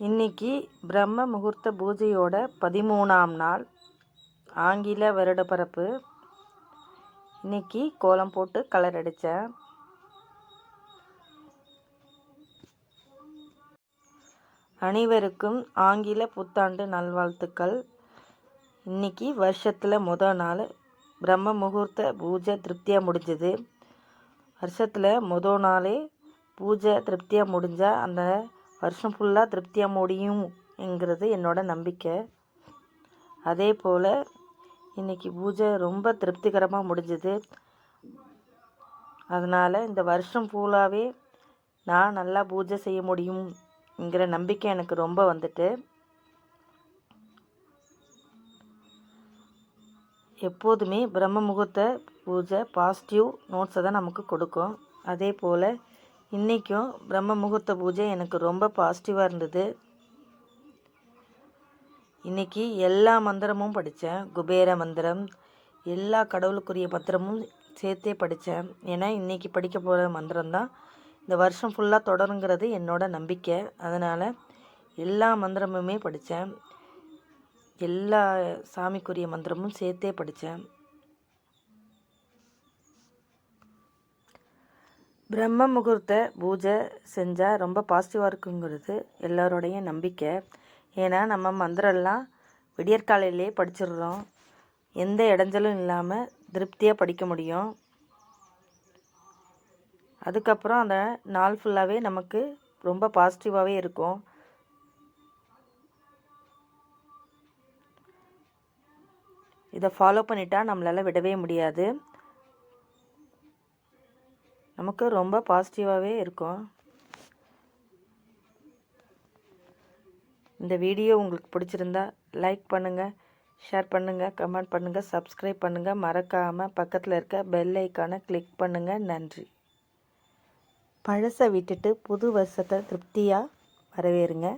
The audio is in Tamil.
இன்னைக்கு பிரம்ம முகூர்த்த பூஜையோட பதிமூணாம் நாள் ஆங்கில வருடப்பரப்பு இன்னைக்கு கோலம் போட்டு கலர் அடித்தேன் அனைவருக்கும் ஆங்கில புத்தாண்டு நல்வாழ்த்துக்கள். இன்னைக்கு வருஷத்தில் மொதல் நாள் பிரம்ம முகூர்த்த பூஜை திருப்தியாக முடிஞ்சது. வருஷத்தில் மொதல் நாளே பூஜை திருப்தியாக முடிஞ்சால் அந்த வருஷம் ஃபுல்லாக திருப்தியாக முடியும்ங்கிறது என்னோட நம்பிக்கை. அதே போல் இன்றைக்கி பூஜை ரொம்ப திருப்திகரமாக முடிஞ்சுது. அதனால் இந்த வருஷம் ஃபுல்லாகவே நான் நல்லா பூஜை செய்ய முடியும்ங்கிற நம்பிக்கை எனக்கு ரொம்ப வந்துட்டு. எப்போதுமே பிரம்ம முகூர்த்த பூஜை பாசிட்டிவ் நோட்ஸை தான் நமக்கு கொடுக்கும். அதே போல் இன்றைக்கும் பிரம்ம முகூர்த்த பூஜை எனக்கு ரொம்ப பாசிட்டிவாக இருந்தது. இன்றைக்கி எல்லா மந்திரமும் படித்தேன் குபேர மந்திரம் எல்லா கடவுளுக்குரிய மந்திரமும் சேர்த்தே படித்தேன் ஏன்னா இன்றைக்கி படிக்க போகிற மந்திரம் தான் இந்த வருஷம் ஃபுல்லாக தொடருங்கிறது என்னோடய நம்பிக்கை. அதனால் எல்லா மந்திரமுமே படித்தேன் எல்லா சாமிக்குரிய மந்திரமும் சேர்த்தே படித்தேன் பிரம்ம முகூர்த்த பூஜை செஞ்சால் ரொம்ப பாசிட்டிவாக இருக்குங்கிறது எல்லோருடைய நம்பிக்கை. ஏன்னா நம்ம மந்திரம்லாம் விடியற்காலையிலே படிச்சிடுறோம். எந்த இடைஞ்சலும் இல்லாமல் திருப்தியாக படிக்க முடியும். அதுக்கப்புறம் அந்த நாள் ஃபுல்லாகவே நமக்கு ரொம்ப பாசிட்டிவாகவே இருக்கும். இதை ஃபாலோ பண்ணிட்டா நம்மளால் விடவே முடியாது. நமக்கு ரொம்ப பாசிட்டிவாகவே இருக்கும். இந்த வீடியோ உங்களுக்கு பிடிச்சிருந்தா லைக் பண்ணுங்கள் ஷேர் பண்ணுங்கள் கமெண்ட் பண்ணுங்கள் சப்ஸ்கிரைப் பண்ணுங்கள் மறக்காமல் பக்கத்தில் இருக்க பெல் ஐக்கானை கிளிக் பண்ணுங்கள் நன்றி. பழசை விட்டுட்டு புது வருஷத்தை திருப்தியாக வரவேறுங்க.